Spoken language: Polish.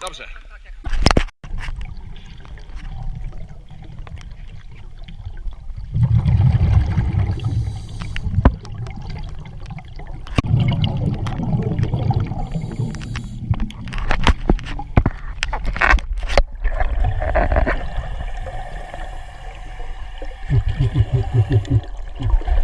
Dobrze. Thank you.